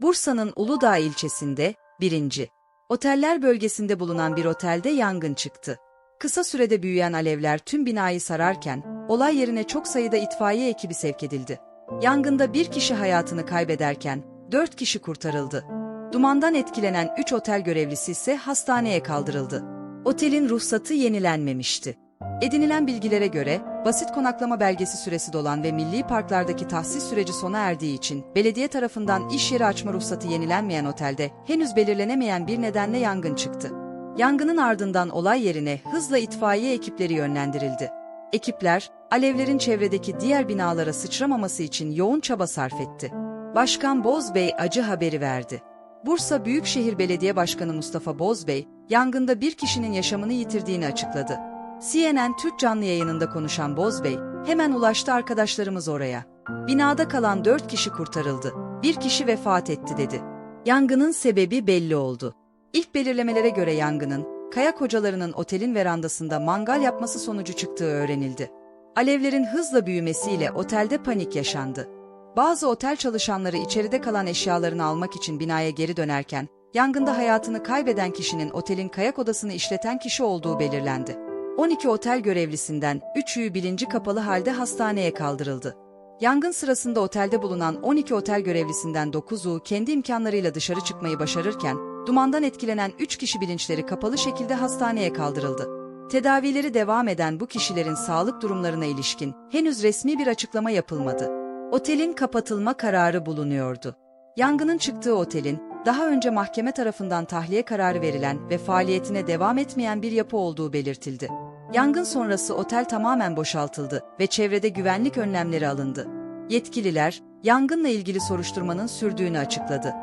Bursa'nın Uludağ ilçesinde 1. Oteller bölgesinde bulunan bir otelde yangın çıktı. Kısa sürede büyüyen alevler tüm binayı sararken olay yerine çok sayıda itfaiye ekibi sevk edildi. Yangında bir kişi hayatını kaybederken dört kişi kurtarıldı. Dumandan etkilenen 3 otel görevlisi ise hastaneye kaldırıldı. Otelin ruhsatı yenilenmemişti. Edinilen bilgilere göre basit konaklama belgesi süresi dolan ve milli parklardaki tahsis süreci sona erdiği için belediye tarafından iş yeri açma ruhsatı yenilenmeyen otelde henüz belirlenemeyen bir nedenle yangın çıktı. Yangının ardından olay yerine hızla itfaiye ekipleri yönlendirildi. Ekipler, alevlerin çevredeki diğer binalara sıçramaması için yoğun çaba sarf etti. Başkan Bozbey acı haberi verdi. Bursa Büyükşehir Belediye Başkanı Mustafa Bozbey, yangında bir kişinin yaşamını yitirdiğini açıkladı. CNN Türk canlı yayınında konuşan Bozbey, hemen ulaştı arkadaşlarımız oraya. Binada kalan dört kişi kurtarıldı. Bir kişi vefat etti dedi. Yangının sebebi belli oldu. İlk belirlemelere göre yangının, kayak hocalarının otelin verandasında mangal yapması sonucu çıktığı öğrenildi. Alevlerin hızla büyümesiyle otelde panik yaşandı. Bazı otel çalışanları içeride kalan eşyalarını almak için binaya geri dönerken, yangında hayatını kaybeden kişinin otelin kayak odasını işleten kişi olduğu belirlendi. 12 otel görevlisinden 3'ü bilinci kapalı halde hastaneye kaldırıldı. Yangın sırasında otelde bulunan 12 otel görevlisinden 9'u kendi imkanlarıyla dışarı çıkmayı başarırken, dumandan etkilenen 3 kişi bilinçleri kapalı şekilde hastaneye kaldırıldı. Tedavileri devam eden bu kişilerin sağlık durumlarına ilişkin henüz resmi bir açıklama yapılmadı. Otelin kapatılma kararı bulunuyordu. Yangının çıktığı otelin daha önce mahkeme tarafından tahliye kararı verilen ve faaliyetine devam etmeyen bir yapı olduğu belirtildi. Yangın sonrası otel tamamen boşaltıldı ve çevrede güvenlik önlemleri alındı. Yetkililer, yangınla ilgili soruşturmanın sürdüğünü açıkladı.